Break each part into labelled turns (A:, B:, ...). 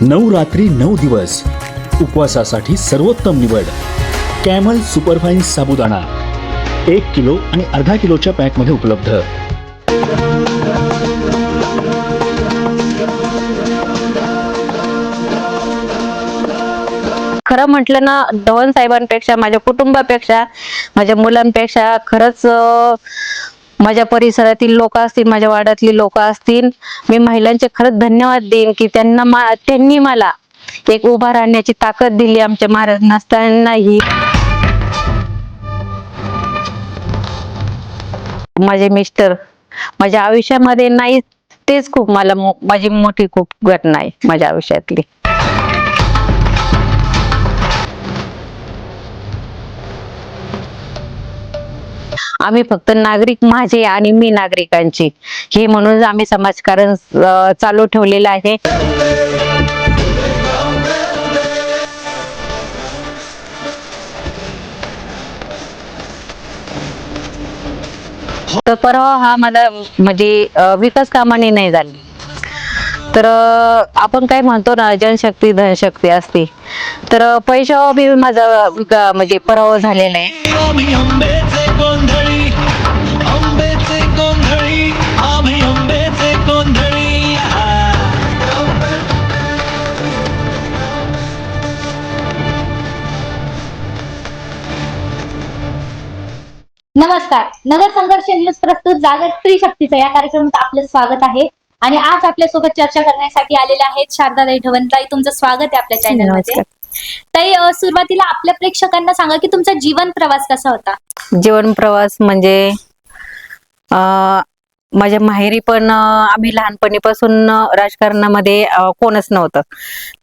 A: नऊ रात्री नऊ दिवस. उपवासासाठी सर्वोत्तम निवड. कॅमल सुपरफाईन साबुदाणा. एक किलो आणि अर्धा किलोच्या पॅकमध्ये उपलब्ध.
B: खरं म्हटलं ना धवन साहेबांपेक्षा माझ्या कुटुंबापेक्षा माझ्या मुलांपेक्षा खरंच माझ्या परिसरातील लोक असतील माझ्या वाड्यातली लोक असतील मी महिलांचे खरंच धन्यवाद देईन की त्यांना मा- त्यांनी मला एक उभा राहण्याची ताकद दिली आमच्या महाराज नसतानाही माझे मिस्टर माझ्या आयुष्यामध्ये नाही तेच खूप मला माझी मोठी खूप घटना आहे माझ्या आयुष्यातली. आम्ही फक्त नागरिक माझे आणि मी नागरिकांची. हे म्हणून आम्ही समाजकारण चालू ठेवलेलं आहे. तर परवा हा मला म्हणजे विकास कामाने नाही झाली. तर आपण काय म्हणतो ना जनशक्ती धनशक्ती असते. तर पैशावर बी माझा म्हणजे पराभव झालेला आहे.
C: नमस्कार. नगर संघर्ष न्यूज प्रस्तुत जागर स्त्री शक्तीचं या कार्यक्रमात आपलं स्वागत आहे. आणि आज आपल्यासोबत चर्चा करण्यासाठी आलेले आहेत शारदाताई ढवणताई तुमचं स्वागत आहे आपल्या चॅनलमध्ये. ताई अं, सुरुवातीला आपल्या प्रेक्षकांना सांगा की तुमचा जीवन प्रवास कसा होता?
B: जीवन प्रवास म्हणजे अं, माझ्या माहेरी पण आम्ही लहानपणीपासून राजकारणामध्ये कोणच नव्हतं.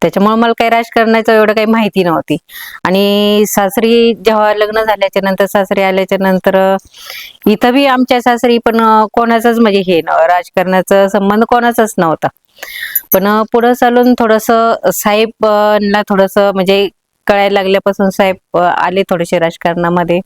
B: त्याच्यामुळे मला काही राजकारणाचं एवढं काही माहिती नव्हती. आणि सासरी जेव्हा लग्न झाल्याच्यानंतर सासरी आल्याच्यानंतर इथं बी आमच्या सासरी पण कोणाचाच म्हणजे हे न- राजकारणाचा संबंध कोणाचाच नव्हता. पण पुढं चालून थोडस साहेब ला थोडस म्हणजे कळायला लागल्यापासून साहेब आले थोडेसे राजकारणामध्ये.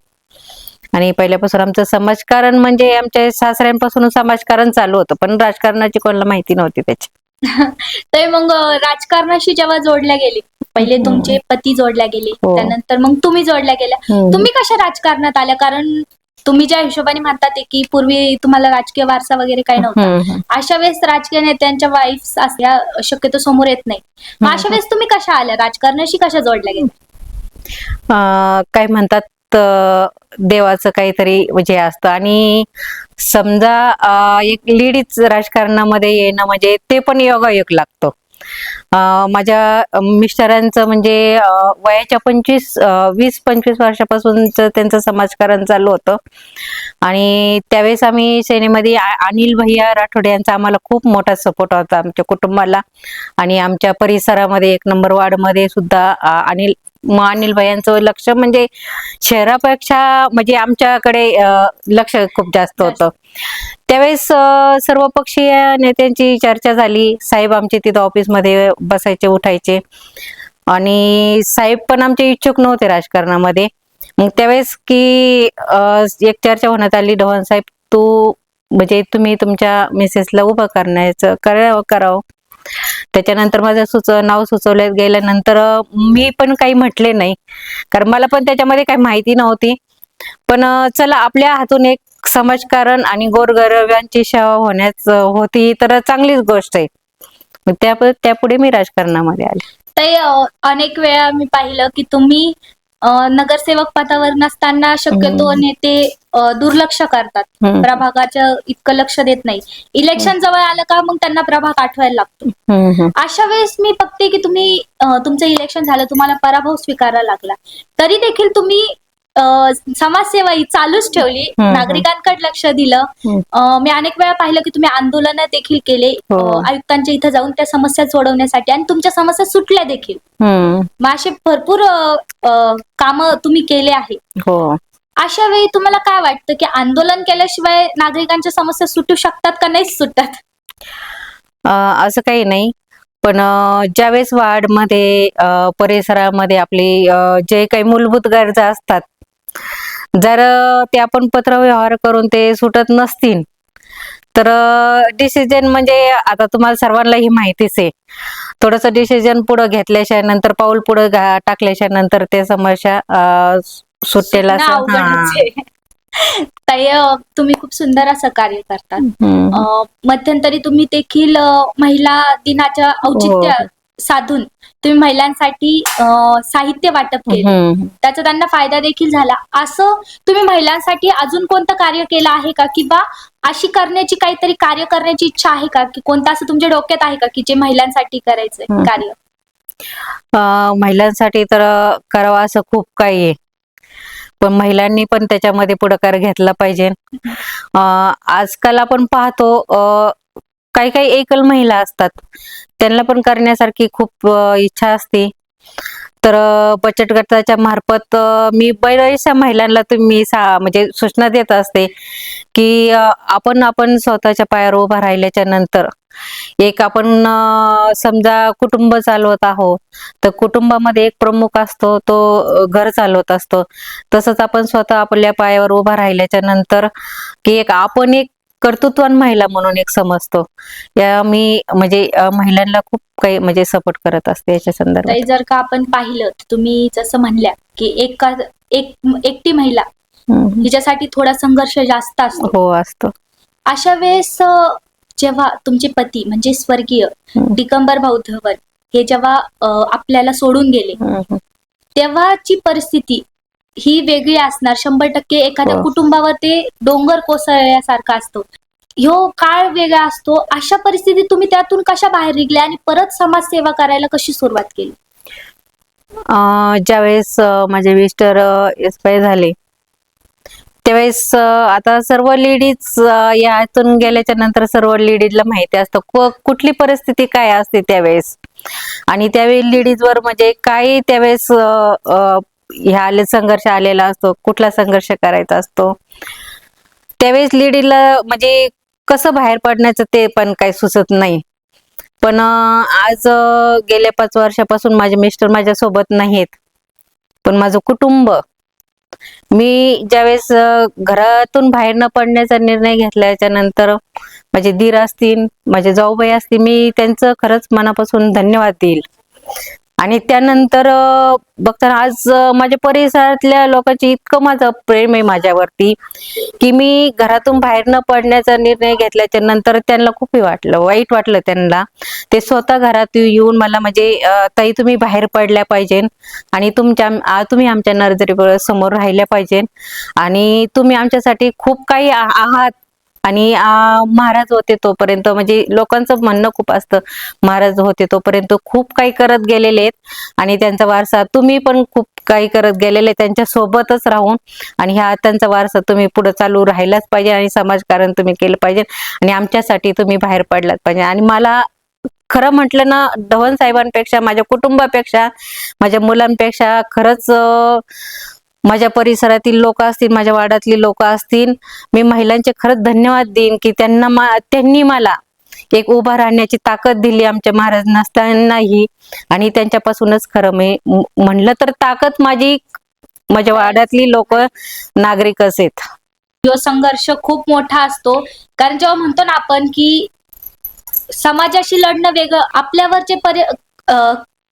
B: आणि पहिल्यापासून आमचं समाजकारण म्हणजे आमच्या सासऱ्यांपासून समाजकारण चालू होतं पण राजकारणाची कोणाला माहिती नव्हती त्याची.
C: तर मग राजकारणाशी जेव्हा जोडल्या गेले पहिले तुमचे पती जोडल्या गेले
B: हो.
C: त्यानंतर मग तुम्ही जोडल्या गेल्या.
B: हम्म.
C: तुम्ही कशा राजकारणात आल्या? कारण तुम्ही ज्या हिशोबाने म्हणतात ते की पूर्वी तुम्हाला राजकीय वारसा वगैरे काही नव्हता. अशा वेळेस राजकीय नेत्यांच्या वाईफ असल्या शक्यतो समोर येत नाही. मग अशा वेळेस तुम्ही कशा आल्या? राजकारणाशी कशा जोडल्या गेल्या?
B: काय म्हणतात देवाचं काहीतरी म्हणजे असतं. आणि समजा एक लेडीज राजकारणामध्ये येणं म्हणजे ते पण योगायोग लागतो. माझ्या मिस्टरांचं म्हणजे वयाच्या पंचवीस वीस पंचवीस वर्षापासूनच त्यांचं समाजकारण चालू होतं. आणि त्यावेळेस आम्ही सेनेमध्ये अनिल भैया राठोड यांचा आम्हाला खूप मोठा सपोर्ट होता आमच्या कुटुंबाला. आणि आमच्या परिसरामध्ये एक नंबर वार्डमध्ये सुद्धा अनिल अनिल भैयांचं लक्ष म्हणजे शहरापेक्षा म्हणजे आमच्याकडे लक्ष खूप जास्त होतं. त्यावेळेस सर्व पक्षीय नेत्यांची चर्चा झाली. साहेब आमचे तिथं ऑफिसमध्ये बसायचे उठायचे. आणि साहेब पण आमचे इच्छुक नव्हते राजकारणामध्ये. मग त्यावेळेस की एक चर्चा होण्यात आली ढवण साहेब तू म्हणजे तुम्ही तुमच्या मिसेसला उभं करण्याचं करावं करावं. त्याच्यानंतर माझं सुच नाव सुचवल्यात गेल्यानंतर मी पण काही म्हटले नाही. कारण मला पण त्याच्यामध्ये काही माहिती नव्हती. पण चला आपल्या हातून एक समाजकारण आणि गोरगरव्यांची सेवा होण्याच होती तर चांगलीच गोष्ट आहे. त्या त्यापुढे मी राजकारणामध्ये आले.
C: ते अनेक वेळा मी पाहिलं की तुम्ही नगरसेवक पदावर नसताना शक्यतो. नेते दुर्लक्ष करतात
B: हम्म.
C: प्रभागाचं इतकं लक्ष देत नाही इलेक्शन जवळ आलं का मग त्यांना प्रभाग आठवायला लागतो. अशा वेळेस मी बघते की तुम्ही तुमचं इलेक्शन झालं तुम्हाला पराभव स्वीकारावा लागला तरी देखील तुम्ही समाजसेवा ही चालूच ठेवली. नागरिकांकडे लक्ष दिलं. मी अनेक वेळा पाहिलं की तुम्ही आंदोलन देखील केले
B: हो.
C: आयुक्तांच्या इथं जाऊन त्या समस्या सोडवण्यासाठी आणि तुमच्या समस्या सुटल्या देखील. मग असे भरपूर काम तुम्ही केले आहे.
B: हो.
C: अशा वेळी तुम्हाला काय वाटतं की आंदोलन केल्याशिवाय नागरिकांच्या समस्या सुटू शकतात का नाही सुटतात
B: असं काही नाही. पण ज्यावेळेस वार्डमध्ये परिसरामध्ये आपली जे काही मूलभूत गरजा असतात जर ते आपण पत्रव्यवहार करून ते सुटत नसतील तर डिसिजन म्हणजे आता तुम्हाला सर्वांना ही माहितीच आहे. थोडस डिसिजन पुढे घेतल्याच्या नंतर पाऊल पुढे टाकल्याच्या नंतर ते समस्या
C: आहे. ताई तुम्ही खूप सुंदर असं कार्य करतात. मध्यंतरी तुम्ही देखील महिला दिनाच्या औचित्य
B: हो.
C: साधून तुम्ही महिलांसाठी साहित्य वाटप केलं. त्याचा त्यांना फायदा देखील झाला. असं तुम्ही महिलांसाठी अजून कोणतं कार्य केलं आहे का? किंवा अशी करण्याची काहीतरी कार्य करण्याची इच्छा आहे का? की कोणतं असं तुमच्या डोक्यात आहे का की जे महिलांसाठी करायचंय. कार्य?
B: महिलांसाठी तर करावं असं खूप काही आहे. पण महिलांनी पण त्याच्यामध्ये पुढाकार घेतला पाहिजे. आजकाल आपण पाहतो काही काही एकल महिला असतात. त्यांना पण करण्यासारखी खूप इच्छा असते. तर बचत गटाच्या मार्फत मी बऱ्याचशा महिलांना तुम्ही सा म्हणजे सूचना देत असते की आपण आपण स्वतःच्या पायावर उभा राहिल्याच्या नंतर एक आपण समजा कुटुंब चालवत आहोत तर कुटुंबामध्ये एक प्रमुख असतो तो घर चालवत असतो. तसंच आपण स्वतः आपल्या पायावर उभा राहिल्याच्या नंतर की एक आपण एक कर्तृत्वान महिला म्हणून एक समजतो या मी म्हणजे महिलांना खूप काही म्हणजे सपोर्ट करत असते याच्या संदर्भात
C: जर का आपण पाहिलं तर तुम्ही जसं म्हणल्या की एका एक एकटी महिला. हिच्यासाठी थोडा संघर्ष जास्त असतो
B: हो असतो
C: अशा वेळेस जेव्हा तुमचे पती म्हणजे स्वर्गीय. दिगंबर भाऊ धवन हे जेव्हा आपल्याला सोडून गेले. तेव्हाची परिस्थिती ही वेगळी असणार. शंभर टक्के एखाद्या. कुटुंबावर ते डोंगर कोसळल्यासारखा असतो. ह्यो काळ वेगळा असतो. अशा परिस्थितीत तुम्ही त्यातून कशा बाहेर निघल्या आणि परत समाजसेवा करायला कशी सुरुवात केली?
B: ज्यावेळेस माझे मिस्टर एक्सपायर झाले त्यावेळेस आता सर्व लेडीज यातून गेल्याच्यानंतर सर्व लेडीजला माहिती असतं. कु- कुठली परिस्थिती काय असते त्यावेळेस? आणि त्यावेळी लेडीज वर म्हणजे काय त्यावेळेस ह्या आले संघर्ष आलेला असतो कुठला संघर्ष करायचा असतो? त्यावेळेस लेडीला म्हणजे कसं बाहेर पडण्याचं ते पण काही सुचत नाही. पण आज गेल्या पाच वर्षापासून माझे मिस्टर माझ्या सोबत नाहीत पण माझं कुटुंब मी ज्यावेळेस घरातून बाहेर न पडण्याचा निर्णय घेतल्याच्या नंतर माझे दीर असतील माझे जाऊबाई असतील मी त्यांचं खरंच मनापासून धन्यवाद देईल. आणि त्यानंतर बघताना आज माझ्या परिसरातल्या लोकांची इतकं माझं प्रेम आहे माझ्यावरती की मी घरातून बाहेर न पडण्याचा निर्णय घेतल्याच्या नंतर त्यांना खूप वाटलं वाईट वाटलं त्यांना. ते स्वतः घरात येऊन मला म्हणजे ताई तुम्ही बाहेर पडल्या पाहिजे आणि तुमच्या तुम्ही आमच्या नर्जरी समोर राहिल्या पाहिजे आणि तुम्ही आमच्यासाठी खूप काही आहात आणि महाराज होते तोपर्यंत म्हणजे लोकांचं म्हणणं खूप असतं महाराज होते तोपर्यंत खूप काही करत गेलेले आहेत. आणि त्यांचा वारसा तुम्ही पण खूप काही करत गेलेले त्यांच्या सोबतच राहून. आणि ह्या त्यांचा वारसा तुम्ही पुढे चालू राहिलाच पाहिजे आणि समाजकारण तुम्ही केलं पाहिजे. आणि आमच्यासाठी तुम्ही बाहेर पडलात पाहिजे. आणि मला खरं म्हटलं ना धवन साहेबांपेक्षा माझ्या कुटुंबापेक्षा माझ्या मुलांपेक्षा खरंच माझ्या परिसरातील लोक असतील माझ्या वाड्यातली लोक असतील मी महिलांचे खरंच धन्यवाद देईन की त्यांना मा- त्यांनी मला एक उभा राहण्याची ताकद दिली आमच्या महाराज नसतानाही. आणि त्यांच्यापासूनच खरं मी म्हणलं तर ताकद माझी माझ्या वाड्यातली लोक नागरिकच आहेत.
C: जो संघर्ष खूप मोठा असतो कारण जेव्हा म्हणतो ना आपण की समाजाशी लढणं वेगळं आपल्यावर जे परि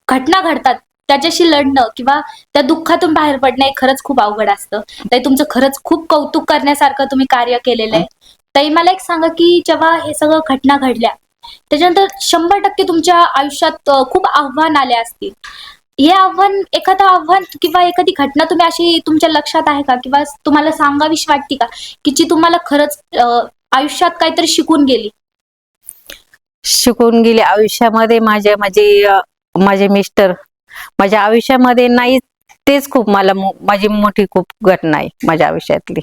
C: घटना घडतात त्याच्याशी लढणं किंवा त्या दुःखातून बाहेर पडणं हे खरंच खूप अवघड असतं. ताई तुमचं खरंच खूप कौतुक करण्यासारखं तुम्ही कार्य केलेलं आहे. ताई मला एक सांगा की जेव्हा हे सगळं घटना घडल्या त्याच्यानंतर शंभर टक्के तुमच्या आयुष्यात खूप आव्हान आले असतील. हे आव्हान एखादं आव्हान किंवा एखादी घटना तुम्ही अशी तुमच्या लक्षात आहे का? किंवा तुम्हाला सांगावीशी वाटते का? की जी तुम्हाला खरंच आयुष्यात काहीतरी शिकून गेली?
B: शिकून गेली आयुष्यामध्ये माझे माझे माझे मिस्टर माझ्या आयुष्यामध्ये नाही तेच खूप मला माझी मोठी खूप घटना आहे माझ्या आयुष्यातली.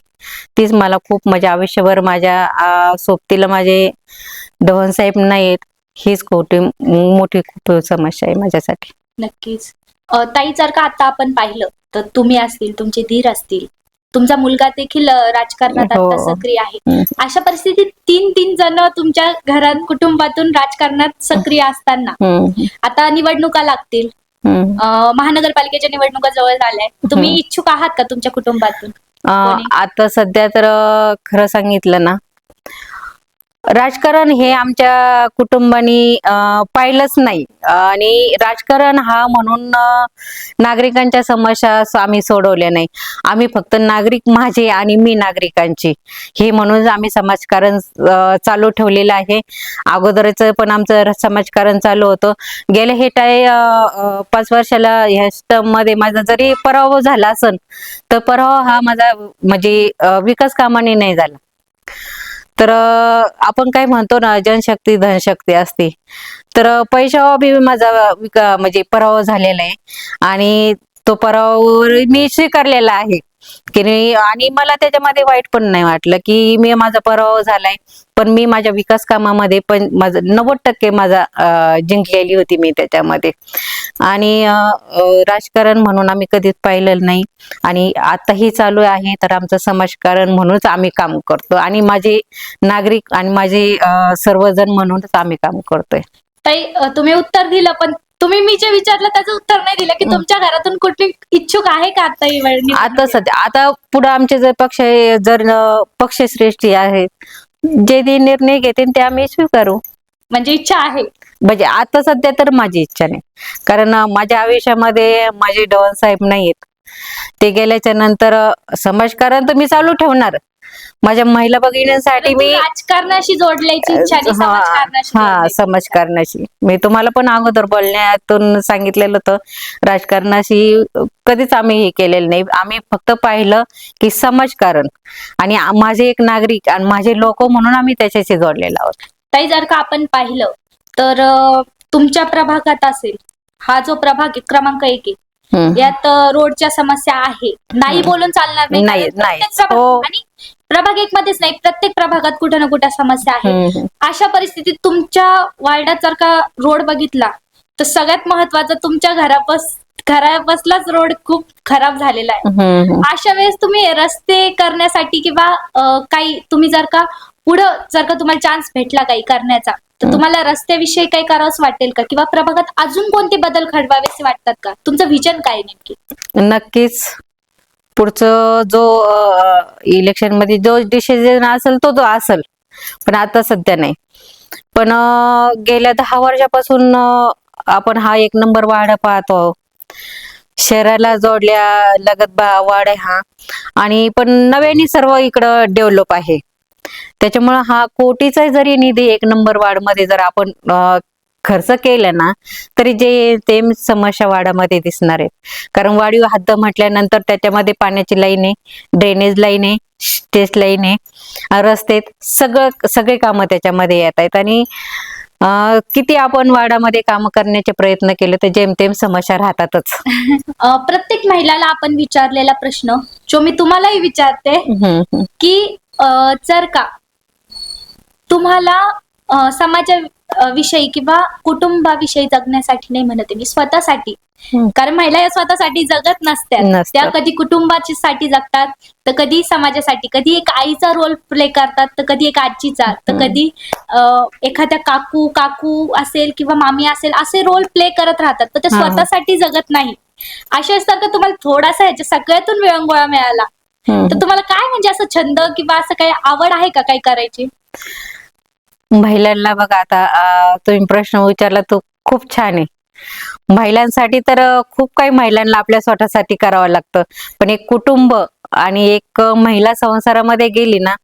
B: तीच मला खूप माझ्या आयुष्यभर माझ्या सोबतीला माझे धवन साहेब नाहीत हीच खोटी मोठी खूप समस्या आहे माझ्यासाठी.
C: नक्कीच. ताई जर का आता आपण पाहिलं तर तुम्ही असतील तुमचे धीर असतील तुमचा मुलगा देखील राजकारणात
B: हो.
C: आता सक्रिय आहे. अशा परिस्थितीत तीन तीन जण तुमच्या घरात कुटुंबातून राजकारणात सक्रिय असताना आता निवडणुका लागतील. महानगरपालिकेच्या निवडणुका जवळ झाल्या तुम्ही. इच्छुक आहात का तुमच्या कुटुंबातून?
B: आता सध्या तर खरं सांगितलं ना राजकारण हे आमच्या कुटुंबानी पाहिलंच नाही. आणि राजकारण हा म्हणून नागरिकांच्या समस्या आम्ही सोडवल्या नाही. आम्ही फक्त नागरिक माझे आणि मी नागरिकांची. हे म्हणून आम्ही समाजकारण चालू ठेवलेलं आहे. अगोदरच पण आमचं समाजकारण चालू होतं. गेले हे टाय पाच वर्षाला ह्या स्टममध्ये माझा जरी पराभव झाला असन तर पराभव हा माझा म्हणजे विकास कामाने नाही झाला. तर आपण काय म्हणतो ना जनशक्ती धनशक्ती असते. तर पैशावर बी माझा म्हणजे पराभव झालेला आहे. आणि तो पराभव मी स्वीकारलेला आहे. की आणि मला त्याच्यामध्ये वाईट पण नाही वाटलं की मी माझा पराभव झालाय. पण मी माझ्या विकास कामामध्ये पण माझं नव्वद टक्के माझा जिंकलेली होती मी त्याच्यामध्ये. आणि राजकारण म्हणून आम्ही कधीच पाहिलेलं नाही. आणि आताही चालू आहे तर आमचं समाजकारण म्हणूनच आम्ही काम करतो. आणि माझे नागरिक आणि माझे सर्वजण म्हणूनच आम्ही काम करतोय.
C: ताई तुम्ही उत्तर दिलं पण तुम्ही मी जे विचारलं त्याचं उत्तर नाही दिलं की तुमच्या घरातून कुठली इच्छुक आहे का आता ही वेळ
B: आता? सध्या आता पुढे आमचे जर पक्ष जर अं, पक्षश्रेष्ठी आहेत जे ते निर्णय घेतील ते आम्ही स्वीकारू.
C: म्हणजे इच्छा आहे.
B: म्हणजे आता सध्या तर माझी इच्छा नाही. कारण अं, माझ्या आयुष्यामध्ये माझे डॉन साहेब नाहीयेत. ते गेल्याच्यानंतर अं, समाजकारण तर मी चालू ठेवणार. माझ्या महिला भगिनींसाठी मी
C: राजकारणाशी जोडल्याची इच्छा आणि
B: हा
C: समाजकारणाशी
B: हा
C: जोडल्याची.
B: समाजकारणाशी मी तुम्हाला पण अगोदर बोलण्यातून सांगितलेलं होतं राजकारणाशी कधीच आम्ही हे केलेलं नाही आम्ही फक्त पाहिलं की समाजकारण आणि आ- माझे एक नागरिक आणि माझे लोक म्हणून आम्ही त्याच्याशी जोडलेलो आहोत
C: ताई जर का आपण पाहिलं तर अ, तुमच्या प्रभागात असेल हा जो प्रभाग आहे क्रमांक एक आहे
B: हम्म.
C: यात अ, रोडच्या समस्या आहे नाही
B: हम्म.
C: बोलून चालणार नाही
B: नाही,
C: कारण
B: नाही.
C: प्रत्येक प्रभाग-
B: हो.
C: आणि प्रभाग एक मध्येच नाही प्रत्येक प्रभागात कुठे ना कुठे समस्या आहे. अशा परिस्थितीत तुमच्या वार्डात जर का रोड बघितला तर सगळ्यात महत्वाचं तुमच्या घरापास घरापासलाच रोड खूप खराब झालेला आहे. अशा वेळेस तुम्ही रस्ते करण्यासाठी किंवा काही तुम्ही जर का पुढं जर का तुम्हाला चान्स भेटला काही करण्याचा तर तुम्हाला रस्त्याविषयी काही करावंच वाटेल का? किंवा प्रभागात अजून कोणते बदल घडवावेसे वाटतात का? तुमचं विजन काय नेमकी?
B: नक्कीच. पुढचं जो इलेक्शनमध्ये जो डिसिजन असेल तो जो असेल. पण आता सध्या नाही. पण गेल्या दहा वर्षापासून आपण हा एक नंबर वाडा पाहतो. शहराला जोडल्या लगत बा वाड आहे हा. आणि पण नव्याने सर्व इकडं डेव्हलप आहे. त्याच्यामुळं हा कोटीचा जरी निधी एक नंबर वार्डमध्ये जर आपण खर्च केला ना तरी जे ते समस्या वाडामध्ये दिसणार आहेत कारण वाढीव हद्द म्हटल्यानंतर त्याच्यामध्ये पाण्याची लाईन आहे ड्रेनेज लाईन आहे स्टेज लाईन आहे रस्ते. सगळं सगळे कामं त्याच्यामध्ये येत आहेत आणि किती आपण वाडामध्ये काम करण्याचे प्रयत्न केले तर जेमतेम समस्या राहतातच
C: प्रत्येक महिलाला आपण विचारलेला प्रश्न जो मी तुम्हालाही विचारते. की जर का तुम्हाला समाजाविषयी किंवा कुटुंबाविषयी जगण्यासाठी नाही म्हणते मी स्वतःसाठी. कारण महिला या स्वतःसाठी जगत नसतात.
B: नसतात.
C: त्या कधी कुटुंबाची साठी जगतात तर कधी समाजासाठी. कधी एक आईचा रोल प्ले करतात तर कधी एक आजीचा. तर कधी एखाद्या काकू काकू असेल किंवा मामी असेल असे रोल प्ले करत राहतात. तर ते. स्वतःसाठी जगत नाही. अशा असतात का तुम्हाला थोडासा ह्याच्या सगळ्यातून विरंगुळा मिळाला. तर तुम्हाला काय म्हणजे असं छंद किंवा असं काही आवड आहे का काही करायची?
B: महिलांना बघा आता तुम्ही प्रश्न विचारला तो खूप छान आहे. महिलांसाठी तर खूप काही महिलांना आपल्या स्वतःसाठी करावं लागतं. पण एक कुटुंब आणि एक महिला संसारामध्ये गेली ना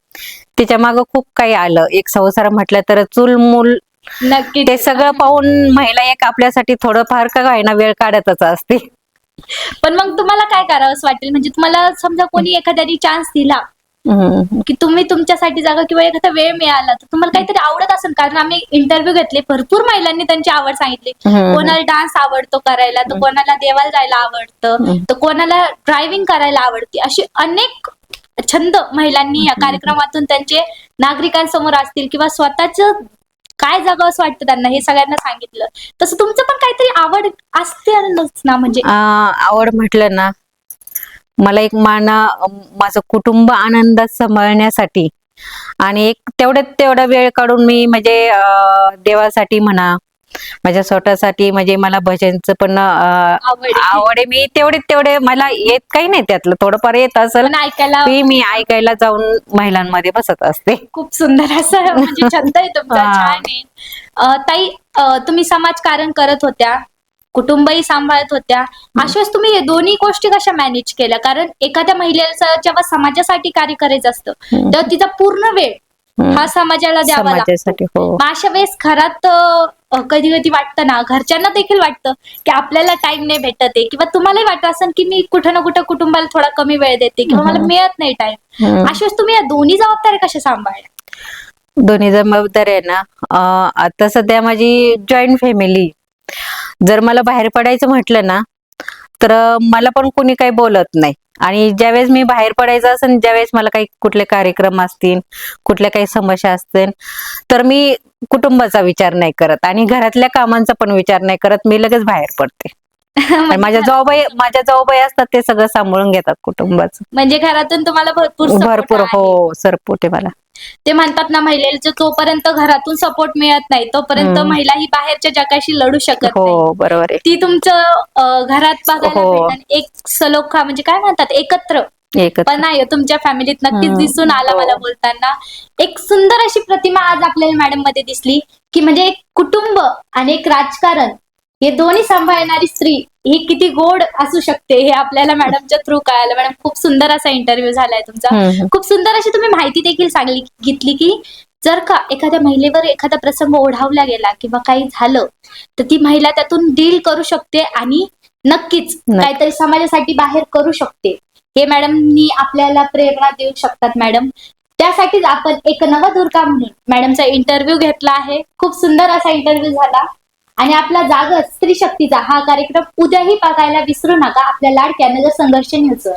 B: तिच्या मागं खूप काही आलं. एक संसार म्हटलं तर चूल मूल
C: नक्की
B: ते सगळं पाहून महिला एक आपल्यासाठी थोडंफार का होईना वेळ काढतच असते
C: पण मग तुम्हाला काय करावंस वाटेल? म्हणजे तुम्हाला समजा कोणी एखाद्याने चान्स दिला
B: हम्म.
C: की तुम्ही तुमच्यासाठी जागा किंवा एखादा वेळ मिळाला तर तुम्हाला काहीतरी आवडत असेल. कारण आम्ही इंटरव्ह्यू घेतले. भरपूर महिलांनी त्यांची आवड सांगितली.
B: हम्म.
C: कोणाला डान्स आवडतो करायला तर कोणाला देवाला जायला आवडतं. तर कोणाला ड्रायव्हिंग करायला आवडते. अशी अनेक छंद महिलांनी या कार्यक्रमातून त्यांचे नागरिकांसमोर असतील किंवा स्वतःच काय जगावं असं वाटतं त्यांना हे सगळ्यांना सांगितलं. तसं तुमचं पण काहीतरी आवड असते ना म्हणजे?
B: आ, आवड म्हटलं ना मला एक माना माझं कुटुंब आनंदात सांभाळण्यासाठी. आणि एक तेवढ्यात तेवढा वेळ काढून मी म्हणजे देवासाठी म्हणा माझ्या स्वतःसाठी म्हणजे मला भजनचं पण
C: आवड आहे.
B: मी तेवढे तेवढे मला येत काही नाही त्यातलं. थोडंफार येत असेल
C: ऐकायला
B: मी मी ऐकायला जाऊन महिलांमध्ये बसत असते.
C: खूप सुंदर असं म्हणजे छंद आहे तुमचा. ताई तुम्ही समाजकारण करत होत्या. कुटुंबही सांभाळत होत्या. अशा वेळेस तुम्ही हे दोन्ही गोष्टी कशा मॅनेज केल्या? कारण एखाद्या महिलेला जेव्हा समाजासाठी कार्य करायचं असतं. तेव्हा तिचा पूर्ण वेळ. हा समाजाला द्यावा लागतो.
B: हो.
C: अशा वेळेस घरात कधी कधी वाटतं ना घरच्यांना देखील वाटतं की आपल्याला टाइम नाही भेटत आहे किंवा तुम्हालाही वाटत असेल की मी कुठं ना कुठं कुटुंबाला थोडा कमी वेळ देते किंवा मला मिळत नाही टाइम
B: हम्म.
C: अशा वेळेस तुम्ही या दोन्ही जबाबदाऱ्या कशा सांभाळल्या?
B: दोन्ही जबाबदारी आहे ना. आता सध्या माझी जॉईंट फॅमिली जर मला बाहेर पडायचं म्हटलं ना तर मला पण कोणी काही बोलत नाही. आणि ज्यावेळेस मी बाहेर पडायचं असेल ज्यावेळेस मला काही कुठले कार्यक्रम असतील कुठल्या काही समस्या असतील तर मी कुटुंबाचा विचार नाही करत आणि घरातल्या कामांचा पण विचार नाही करत. मी लगेच बाहेर पडते. माझ्या जाऊबाई माझ्या जाऊबाई असतात ते सगळं सांभाळून घेतात कुटुंबाचं.
C: म्हणजे घरातून तुम्हाला भरपूर
B: भरपूर. हो सरपोट आहे मला.
C: ते म्हणतात ना महिलेला जोपर्यंत घरातून सपोर्ट मिळत नाही तोपर्यंत. महिला ही बाहेरच्या जगाशी लढू शकत नाही
B: हो बरोबर
C: ती तुमचं घरात बघायला
B: हो.
C: एक सलोखा म्हणजे काय म्हणतात एकत्र पण आहे तुमच्या फॅमिलीत नक्कीच. दिसून आला मला
B: हो.
C: बोलताना एक सुंदर अशी प्रतिमा आज आपल्याला मॅडममध्ये दिसली की म्हणजे एक कुटुंब आणि एक राजकारण हे दोन्ही सांभाळणारी स्त्री ही किती गोड असू शकते हे आपल्याला मॅडमच्या थ्रू कळालं. मॅडम खूप सुंदर असा इंटरव्ह्यू झालाय तुमचा. खूप सुंदर अशी तुम्ही माहिती देखील सांगली घेतली की जर का एखाद्या महिलेवर एखादा प्रसंग ओढावला गेला किंवा काही झालं तर ती महिला त्यातून डील करू शकते आणि नक्कीच
B: नक्की.
C: काहीतरी समाजासाठी बाहेर करू शकते. हे मॅडमनी आपल्याला प्रेरणा देऊ शकतात मॅडम. त्यासाठीच आपण एक नवदुर्गा म्हणून मॅडमचा इंटरव्ह्यू घेतला आहे. खूप सुंदर असा इंटरव्ह्यू झाला. आणि आपला जागर स्त्री शक्तीचा हा कार्यक्रम उद्याही बघायला विसरू नका. आपल्या लाडक्या नगर संघर्ष न्यूजवर